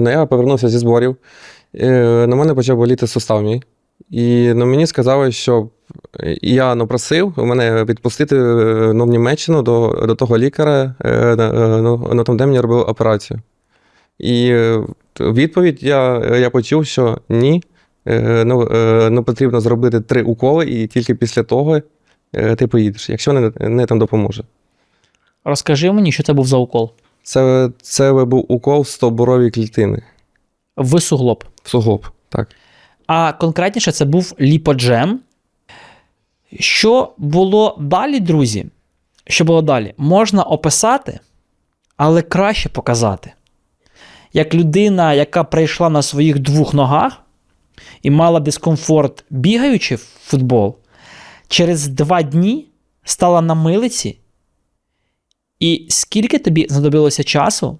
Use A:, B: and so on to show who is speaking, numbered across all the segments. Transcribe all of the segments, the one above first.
A: Ну, я повернувся зі зборів. Е, на мене почав боліти сустав мій. І ну, мені сказали, що я ну, просив мене відпустити е, ну, в Німеччину до, до того лікаря, е, на, ну, на тому, де мені робили операцію. І відповідь я, я почув, що ні. Ну, ну, потрібно зробити три уколи, і тільки після того ти поїдеш, якщо не, не там допоможе.
B: Розкажи мені, що це був за укол.
A: Це, це був укол в стовбурові клітини.
B: В суглоб.
A: В суглоб, так.
B: А конкретніше це був ліподжем. Що було далі, друзі? Що було далі? Можна описати, але краще показати. Як людина, яка прийшла на своїх двох ногах і мала дискомфорт, бігаючи в футбол, через два дні стала на милиці. І скільки тобі знадобилося часу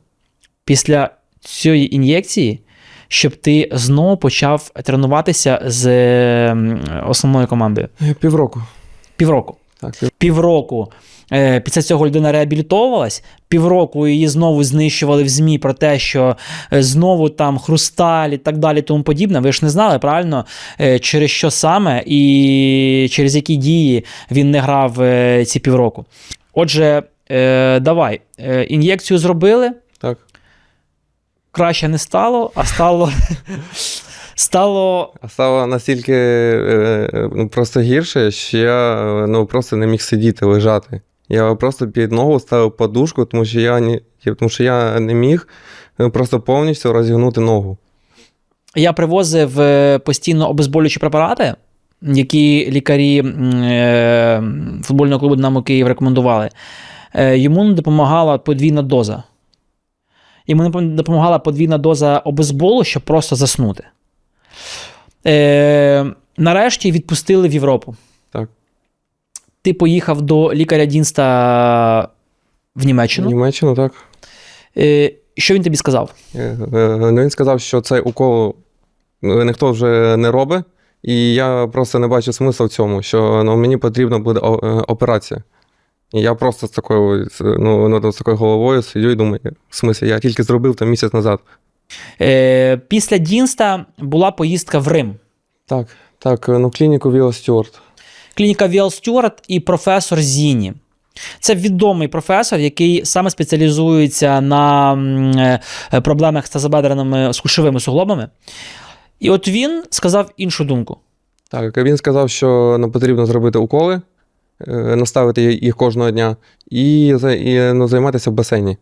B: після цієї ін'єкції, щоб ти знову почав тренуватися з ем, основною командою?
A: Е, Півроку.
B: Півроку.
A: Так, пів-
B: Півроку. е, Після цього людина реабілітовувалась, півроку її знову знищували в ЗМІ про те, що е, знову там хрусталь і так далі, тому подібне. Ви ж не знали, правильно, е, через що саме і через які дії він не грав е, ці півроку. Отже, е, давай, е, ін'єкцію зробили,
A: так.
B: краще не стало, а стало. Стало
A: А стало настільки е, ну, просто гірше, що я е, ну, просто не міг сидіти, лежати. Я просто під ногу ставив подушку, тому що я не, тому що я не міг е, просто повністю розігнути ногу.
B: Я привозив е, постійно обезболюючі препарати, які лікарі е, футбольного клубу Динамо Київ рекомендували. Е, Йому не допомагала подвійна доза. Йому не допомагала подвійна доза обезболу, щоб просто заснути. Е, нарешті відпустили в Європу.
A: Так.
B: Ти поїхав до лікаря Дінста в Німеччину.
A: Німеччину, так.
B: Е, що він тобі сказав?
A: Е, е, ну, Він сказав, що цей укол е, ніхто вже не робить, і я просто не бачу смислу в цьому, що ну, мені потрібна буде е, операція. І я просто з такою, ну, з такою головою сидю і думаю, в смислі, я тільки зробив там місяць назад.
B: Е, після Дінста була поїздка в Рим.
A: Так, так, ну клініку Віла Стюарт.
B: Клініка Віл Стюарт і професор Зіні. Це відомий професор, який саме спеціалізується на е, проблемах з тазобедреними з кушовими суглобами. І от він сказав іншу думку.
A: Так, він сказав, що ну, потрібно зробити уколи, наставити їх кожного дня і, і ну, займатися в басейні.